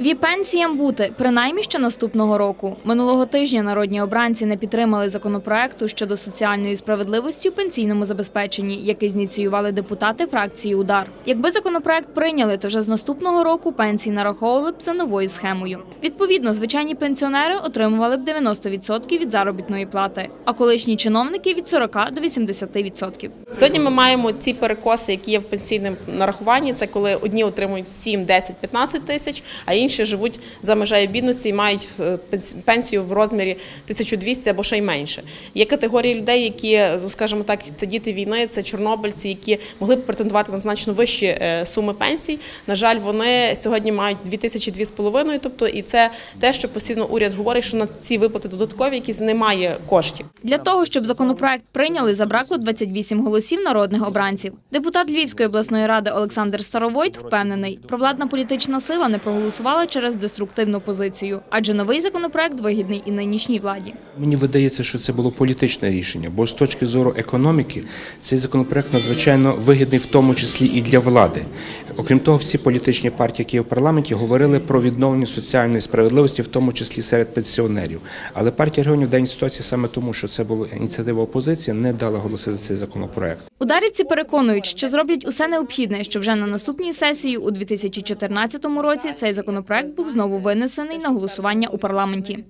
Ві пенсіям бути принаймні ще наступного року. Минулого тижня народні обранці не підтримали законопроекту щодо соціальної справедливості у пенсійному забезпеченні, який зініціювали депутати фракції Удар. Якби законопроект прийняли, то вже з наступного року пенсії нараховували б за новою схемою. Відповідно, звичайні пенсіонери отримували б 90% від заробітної плати, а колишні чиновники від 40 до 80%. Сьогодні ми маємо ці перекоси, які є в пенсійному нарахуванні. Це коли одні отримують 7, 10, 15 тисяч, а інші живуть за межею бідності і мають е, пенсію в розмірі 1200 або ще й менше. Є категорії людей, які, ну, скажімо так, це діти війни, це чорнобильці, які могли б претендувати на значно вищі е, суми пенсій. На жаль, вони сьогодні мають 2 тисячі 2,5, тобто і це те, що постійно уряд говорить, що на ці виплати додаткові, якісь немає коштів. Для того, щоб законопроект прийняли, забракло 28 голосів народних обранців. Депутат Львівської обласної ради Олександр Старовойт впевнений, провладна політична сила не проголосувала через деструктивну позицію, адже новий законопроект вигідний і нинішній владі. Мені видається, що це було політичне рішення, бо з точки зору економіки цей законопроект надзвичайно вигідний, в тому числі і для влади. Окрім того, всі політичні партії, які є в парламенті, говорили про відновлення соціальної справедливості, в тому числі серед пенсіонерів. Але партія регіонів даній ситуації саме тому, що це була ініціатива опозиції, не дала голоси за цей законопроект. Ударівці переконують, що зроблять усе необхідне, що вже на наступній сесії у 2014 році цей законопроект був знову винесений на голосування у парламенті.